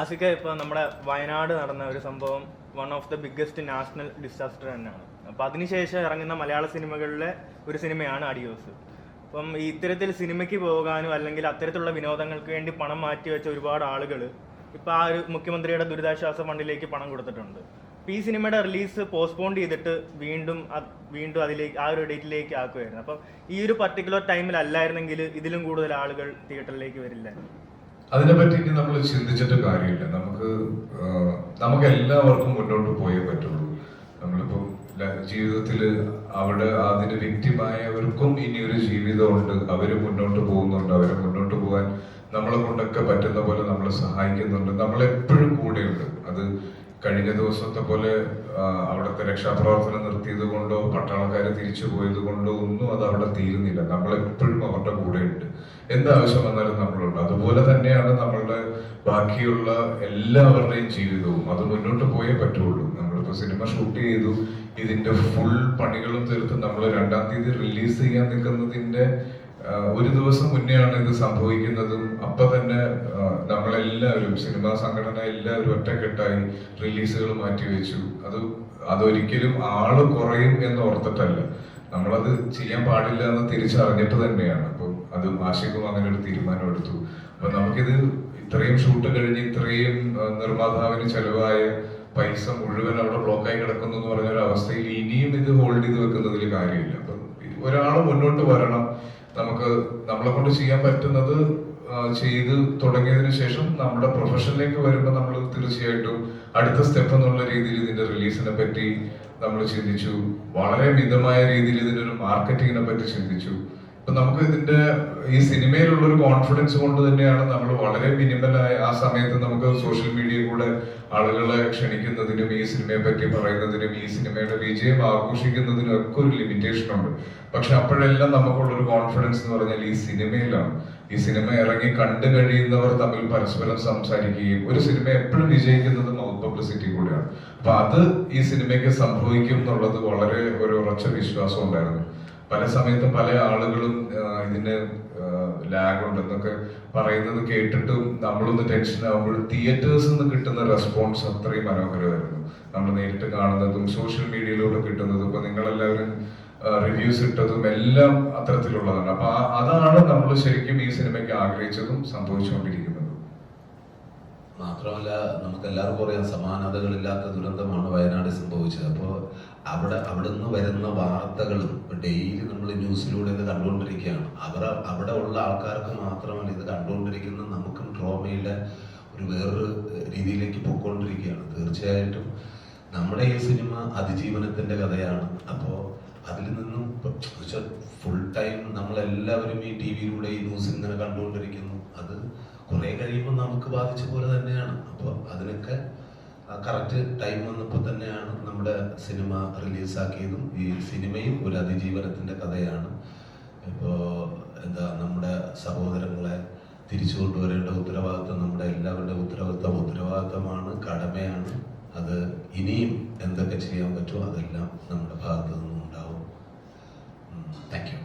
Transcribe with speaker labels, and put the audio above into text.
Speaker 1: ആസിക്ക ഇപ്പോൾ നമ്മുടെ വയനാട് നടന്ന ഒരു സംഭവം one of the biggest national disaster തന്നെയാണ്. അപ്പോൾ അതിനുശേഷം ഇറങ്ങുന്ന മലയാള സിനിമകളിലെ ഒരു സിനിമയാണ് അഡിയോസ് അപ്പം ഈ ഇത്തരത്തിൽ സിനിമയ്ക്ക് പോകാനും അല്ലെങ്കിൽ അത്തരത്തിലുള്ള വിനോദങ്ങൾക്ക് വേണ്ടി പണം മാറ്റി വെച്ച ഒരുപാട് ആളുകൾ ഇപ്പോൾ ആ ഒരു മുഖ്യമന്ത്രിയുടെ ദുരിതാശ്വാസ ഫണ്ടിലേക്ക് പണം കൊടുത്തിട്ടുണ്ട്. ഈ സിനിമയുടെ റിലീസ് പോസ്റ്റ്പോൺ ചെയ്തിട്ട് വീണ്ടും വീണ്ടും അതിലേക്ക് ആ ഒരു ഡേറ്റിലേക്ക് ആക്കുമായിരുന്നു അപ്പം ഈ ഒരു പർട്ടിക്കുലർ ടൈമിൽ അല്ലായിരുന്നെങ്കിൽ ഇതിലും കൂടുതൽ ആളുകൾ തിയേറ്ററിലേക്ക് വരില്ലായിരുന്നു.
Speaker 2: അതിനെ ഇനി നമ്മൾ ചിന്തിച്ചിട്ട് കാര്യമില്ല. നമുക്ക് നമുക്ക് എല്ലാവർക്കും മുന്നോട്ട് പോയേ പറ്റുള്ളൂ. നമ്മളിപ്പോ ജീവിതത്തിൽ അവിടെ അതിന് വ്യക്തിമായവർക്കും ഇനി ഒരു ജീവിതമുണ്ട്. അവർ മുന്നോട്ട് പോകുന്നുണ്ട്. അവരെ മുന്നോട്ട് പോകാൻ നമ്മളെ കൊണ്ടൊക്കെ പറ്റുന്ന പോലെ നമ്മളെ സഹായിക്കുന്നുണ്ട്. നമ്മളെപ്പോഴും കൂടെയുണ്ട്. അത് കഴിഞ്ഞ ദിവസത്തെ പോലെ അവിടുത്തെ രക്ഷാപ്രവർത്തനം നിർത്തിയത് കൊണ്ടോ പട്ടാളക്കാർ തിരിച്ചു പോയത് കൊണ്ടോ ഒന്നും അത് അവിടെ തീരുന്നില്ല. നമ്മളെപ്പോഴും അവരുടെ കൂടെയുണ്ട്. എന്താവശ്യം വന്നാലും നമ്മളുണ്ട് അതുപോലെ തന്നെയാണ് നമ്മളുടെ ബാക്കിയുള്ള എല്ലാവരുടെയും ജീവിതവും. അത് മുന്നോട്ട് പോയേ പറ്റുള്ളൂ. നമ്മളിപ്പോ സിനിമ ഷൂട്ട് ചെയ്തു. ഇതിന്റെ ഫുൾ പണികളും തീർത്ത് നമ്മൾ രണ്ടാം തീയതി റിലീസ് ചെയ്യാൻ നിൽക്കുന്നതിന്റെ ഒരു ദിവസം മുന്നെയാണ് ഇത് സംഭവിക്കുന്നതും. അപ്പൊ തന്നെ നമ്മളെല്ലാവരും സിനിമാ സംഘടന എല്ലാവരും ഒറ്റക്കെട്ടായി റിലീസുകൾ മാറ്റിവെച്ചു. അത് അതൊരിക്കലും ആൾ കുറയും എന്ന് ഓർത്തിട്ടല്ല. നമ്മളത് ചെയ്യാൻ പാടില്ല എന്ന് തിരിച്ചറിഞ്ഞിട്ട് തന്നെയാണ്. അപ്പം അത് ആശയക്കും അങ്ങനെ ഒരു തീരുമാനം എടുത്തു. അപ്പൊ നമുക്കിത് ഇത്രയും ഷൂട്ട് കഴിഞ്ഞ് ഇത്രയും നിർമ്മാതാവിന് ചെലവായ പൈസ മുഴുവൻ അവിടെ ബ്ലോക്കായി കിടക്കുന്നു എന്ന് പറഞ്ഞ ഒരു അവസ്ഥയിൽ ഇനിയും ഇത് ഹോൾഡ് ചെയ്ത് വെക്കുന്നതിൽ കാര്യമില്ല. അപ്പം ഒരാൾ മുന്നോട്ട് വരണം. നമുക്ക് നമ്മളെ കൊണ്ട് ചെയ്യാൻ പറ്റുന്നത് ചെയ്ത് തുടങ്ങിയതിനു ശേഷം നമ്മുടെ പ്രൊഫഷനിലേക്ക് വരുമ്പോൾ നമ്മൾ തീർച്ചയായിട്ടും അടുത്ത സ്റ്റെപ്പ് എന്നുള്ള രീതിയിൽ ഇതിന്റെ റിലീസിനെ പറ്റി നമ്മൾ ചിന്തിച്ചു. വളരെ മിതമായ രീതിയിൽ ഇതിന്റെ ഒരു മാർക്കറ്റിങ്ങിനെ പറ്റി ചിന്തിച്ചു. നമുക്ക് ഇതിന്റെ ഈ സിനിമയിലുള്ള ഒരു കോൺഫിഡൻസ് കൊണ്ട് തന്നെയാണ് നമ്മൾ വളരെ മിനിമലായ ആ സമയത്ത് നമുക്ക് സോഷ്യൽ മീഡിയ കൂടെ ആളുകളെ ക്ഷണിക്കുന്നതിനും ഈ സിനിമയെ പറ്റി പറയുന്നതിനും ഈ സിനിമയുടെ വിജയം ആഘോഷിക്കുന്നതിനും ഒക്കെ ഒരു ലിമിറ്റേഷൻ ഉണ്ട്. പക്ഷെ അപ്പോഴെല്ലാം നമുക്കുള്ള ഒരു കോൺഫിഡൻസ് എന്ന് പറഞ്ഞാൽ ഈ സിനിമയിലാണ്. ഈ സിനിമ ഇറങ്ങി കണ്ടു കഴിയുന്നവർ തമ്മിൽ പരസ്പരം സംസാരിക്കുകയും ഒരു സിനിമ എപ്പോഴും വിജയിക്കുന്നത് മൗത്ത് പബ്ലിസിറ്റി കൂടെയാണ്. അപ്പൊ അത് ഈ സിനിമയ്ക്ക് സംഭവിക്കും എന്നുള്ളത് വളരെ ഒരു ഉറച്ച വിശ്വാസം ഉണ്ടായിരുന്നു. പല സമയത്തും പല ആളുകളും ഇതിന്റെ ഇതിന് ലാഗ് ഉണ്ടെന്നൊക്കെ പറയുന്നത് കേട്ടിട്ടും നമ്മളൊന്ന് ടെൻഷൻ ആവുമ്പോൾ തിയേറ്റേഴ്സിൽ നിന്ന് കിട്ടുന്ന റെസ്പോൺസ് അത്രയും മനോഹരമായിരുന്നു. നമ്മൾ നേരിട്ട് കാണുന്നതും സോഷ്യൽ മീഡിയയിലൂടെ കിട്ടുന്നതും ഇപ്പൊ നിങ്ങളെല്ലാവരും റിവ്യൂസ് ഇട്ടതും എല്ലാം അത്തരത്തിലുള്ളതാണ്. അപ്പൊ അതാണ് നമ്മൾ ശരിക്കും ഈ സിനിമയ്ക്ക് ആഗ്രഹിച്ചതും സംഭവിച്ചുകൊണ്ടിരിക്കുന്നതും.
Speaker 3: മാത്രമല്ല നമുക്ക് എല്ലാവർക്കും അറിയാം സമാനതകളില്ലാത്ത ദുരന്തമാണ് വയനാട് സംഭവിച്ചത്. അപ്പോൾ അവിടെ അവിടെ നിന്ന് വരുന്ന വാർത്തകളും ഡെയിലി നമ്മൾ ന്യൂസിലൂടെ ഇത് കണ്ടുകൊണ്ടിരിക്കുകയാണ്. അവർ അവിടെ ഉള്ള ആൾക്കാർക്ക് മാത്രമല്ല ഇത് കണ്ടുകൊണ്ടിരിക്കുന്ന നമുക്കും ട്രോമയുടെ ഒരു വേറൊരു രീതിയിലേക്ക് പോയിക്കൊണ്ടിരിക്കുകയാണ്. തീർച്ചയായിട്ടും നമ്മുടെ ഈ സിനിമ അതിജീവനത്തിന്റെ കഥയാണ്. അപ്പോൾ അതിൽ നിന്നും ഫുൾ ടൈം നമ്മളെല്ലാവരും ഈ ടി വിയിലൂടെ ഈ ന്യൂസ് ഇങ്ങനെ കണ്ടുകൊണ്ടിരിക്കുന്നു. കഴിയുമ്പോൾ നമുക്ക് ബാധിച്ച പോലെ തന്നെയാണ്. അപ്പോൾ അതിനൊക്കെ കറക്റ്റ് ടൈം വന്നപ്പോൾ തന്നെയാണ് നമ്മുടെ സിനിമ റിലീസാക്കിയതും. ഈ സിനിമയും ഒരു അതിജീവനത്തിന്റെ കഥയാണ്. ഇപ്പോൾ എന്താ നമ്മുടെ സഹോദരങ്ങളെ തിരിച്ചു കൊണ്ടുവരേണ്ട ഉത്തരവാദിത്വം നമ്മുടെ എല്ലാവരുടെയും ഉത്തരവാദിത്വം ഉത്തരവാദിത്വമാണ് കടമയാണ്. അത് ഇനിയും എന്തൊക്കെ ചെയ്യാൻ പറ്റുമോ അതെല്ലാം നമ്മുടെ ഭാഗത്തു നിന്നും ഉണ്ടാവും താങ്ക് യു